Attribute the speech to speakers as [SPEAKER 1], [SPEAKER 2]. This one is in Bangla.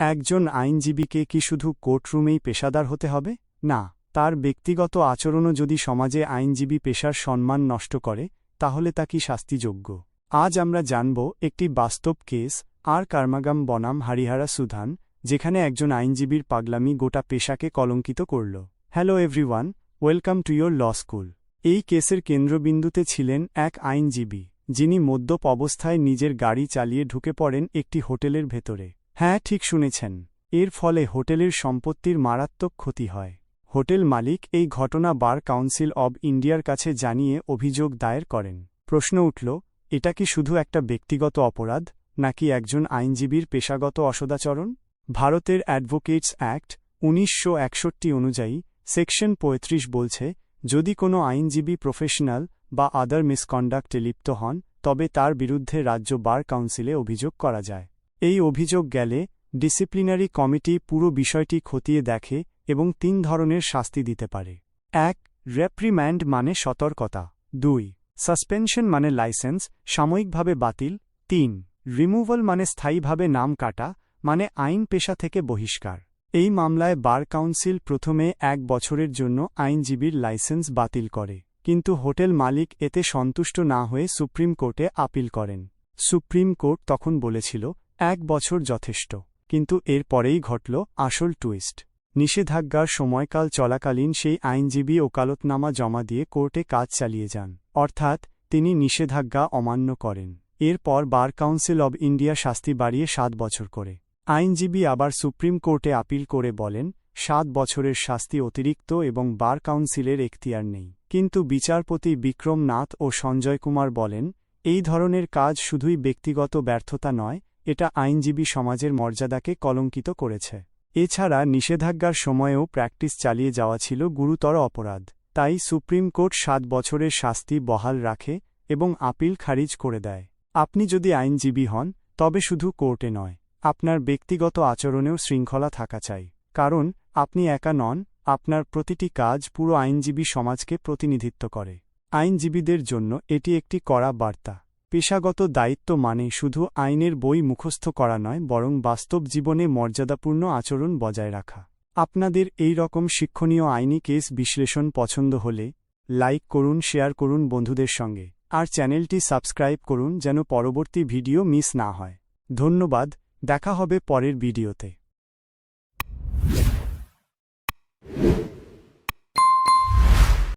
[SPEAKER 1] একজন আইনজীবীকে কি শুধু কোর্টরুমেই পেশাদার হতে হবে? না, তার ব্যক্তিগত আচরণও যদি সমাজে আইনজীবী পেশার সম্মান নষ্ট করে, তাহলে তা কি শাস্তিযোগ্য? আজ আমরা জানব একটি বাস্তব কেস, আর কার্মাগাম বনাম হারিহারা সুধান, যেখানে একজন আইনজীবীর পাগলামি গোটা পেশাকে কলঙ্কিত করল। Hello everyone, welcome to your law school. এই কেসের কেন্দ্রবিন্দুতে ছিলেন এক আইনজীবী, যিনি মদ্যপ অবস্থায় নিজের গাড়ি চালিয়ে ঢুকে পড়েন একটি হোটেলের ভেতরে। হ্যাঁ ঠিক শুনেছেন। এর ফলে হোটেলের সম্পত্তির মারাত্মক ক্ষতি হয়। হোটেল মালিক এই ঘটনা বার কাউন্সিল অব ইন্ডিয়ার কাছে জানিয়ে অভিযোগ দায়ের করেন। প্রশ্ন উঠল, এটা কি শুধু একটা ব্যক্তিগত অপরাধ, নাকি একজন আইনজীবীর পেশাগত অসদাচরণ? ভারতের অ্যাডভোকেটস অ্যাক্ট উনিশশো একষট্টি অনুযায়ী সেকশন পঁয়ত্রিশ বলছে, যদি কোনো আইনজীবী প্রফেশনাল বা আদার মিসকন্ডাক্টে লিপ্ত হন, তবে তার বিরুদ্ধে রাজ্য বার কাউন্সিলে অভিযোগ করা যায়। এই অভিযোগ গেলে ডিসিপ্লিনারি কমিটি পুরো বিষয়টি খতিয়ে দেখে এবং তিন ধরনের শাস্তি দিতে পারে। এক রেপ্রিম্যান্ড মানে সতর্কতা। দুই সাসপেনশন মানে লাইসেন্স সাময়িকভাবে বাতিল। তিন রিমুভাল মানে স্থায়ীভাবে নাম কাটা মানে আইন পেশা থেকে বহিষ্কার। এই মামলায় বার কাউন্সিল প্রথমে এক বছরের জন্য আইনজীবীর লাইসেন্স বাতিল করে, কিন্তু হোটেল মালিক এতে সন্তুষ্ট না হয়ে সুপ্রিম কোর্টে আপিল করেন। সুপ্রিম কোর্ট তখন বলেছিল এক বছর যথেষ্ট। কিন্তু এর পরেই ঘটল আসল টুইস্ট নিষেধাজ্ঞার সময়কাল চলাকালীন সেই আইনজীবী ওকালতনামা জমা দিয়ে কোর্টে কাজ চালিয়ে যান। অর্থাৎ, তিনি নিষেধাজ্ঞা অমান্য করেন। এরপর বার কাউন্সিল অব ইন্ডিয়া শাস্তি বাড়িয়ে সাত বছর করে। আইনজীবী আবার সুপ্রিম কোর্টে আপিল করে বলেন, সাত বছরের শাস্তি অতিরিক্ত এবং বার কাউন্সিলের এখতিয়ার নেই। কিন্তু বিচারপতি বিক্রম নাথ ও সঞ্জয় কুমার বলেন, এই ধরনের কাজ শুধুই ব্যক্তিগত ব্যর্থতা নয় এটা আইনজীবী সমাজের মর্যাদাকে কলঙ্কিত করেছে। এছাড়া নিষেধাজ্ঞার সময়েও প্র্যাকটিস চালিয়ে যাওয়া ছিল গুরুতর অপরাধ। তাই সুপ্রিম কোর্ট সাত বছরের শাস্তি বহাল রাখে এবং আপিল খারিজ করে দেয়। আপনি যদি আইনজীবী হন, তবে শুধু কোর্টে নয়, আপনার ব্যক্তিগত আচরণেও শৃঙ্খলা থাকা চাই। কারণ, আপনি একা নন, আপনার প্রতিটি কাজ পুরো আইনজীবী সমাজকে প্রতিনিধিত্ব করে। আইনজীবীদের জন্য এটি একটি কড়া বার্তা। পেশাগত দায়িত্ব মানে শুধু আইনের বই মুখস্থ করা নয়, বরং বাস্তব জীবনে মর্যাদাপূর্ণ আচরণ বজায় রাখা। আপনাদের এই রকম শিক্ষণীয় আইনি কেস বিশ্লেষণ পছন্দ হলে লাইক করুন, শেয়ার করুন বন্ধুদের সঙ্গে, আর চ্যানেলটি সাবস্ক্রাইব করুন যেন পরবর্তী ভিডিও মিস না হয়। ধন্যবাদ, দেখা হবে পরের ভিডিওতে।